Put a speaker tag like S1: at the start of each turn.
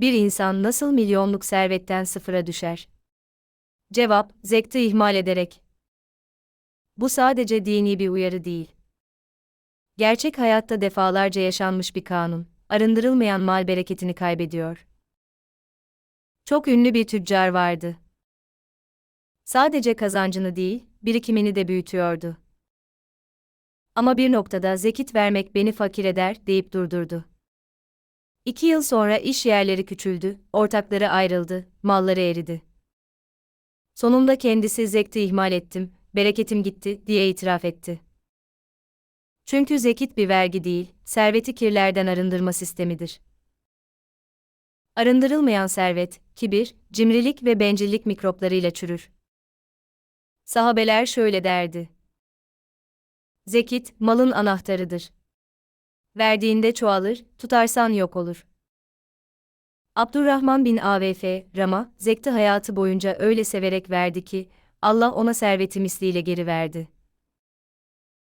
S1: Bir insan nasıl milyonluk servetten sıfıra düşer? Cevap, zekti ihmal ederek. Bu sadece dini bir uyarı değil. Gerçek hayatta defalarca yaşanmış bir kanun, arındırılmayan mal bereketini kaybediyor. Çok ünlü bir tüccar vardı. Sadece kazancını değil, birikimini de büyütüyordu. Ama bir noktada zekit vermek beni fakir eder deyip durdurdu. İki yıl sonra iş yerleri küçüldü, ortakları ayrıldı, malları eridi. Sonunda kendisi zekti ihmal ettim, bereketim gitti diye itiraf etti. Çünkü zekit bir vergi değil, serveti kirlerden arındırma sistemidir. Arındırılmayan servet, kibir, cimrilik ve bencillik mikroplarıyla çürür. Sahabeler şöyle derdi. Zekit, malın anahtarıdır. Verdiğinde çoğalır, tutarsan yok olur. Abdurrahman bin AVF, Rama, zekti hayatı boyunca öyle severek verdi ki, Allah ona serveti misliyle geri verdi.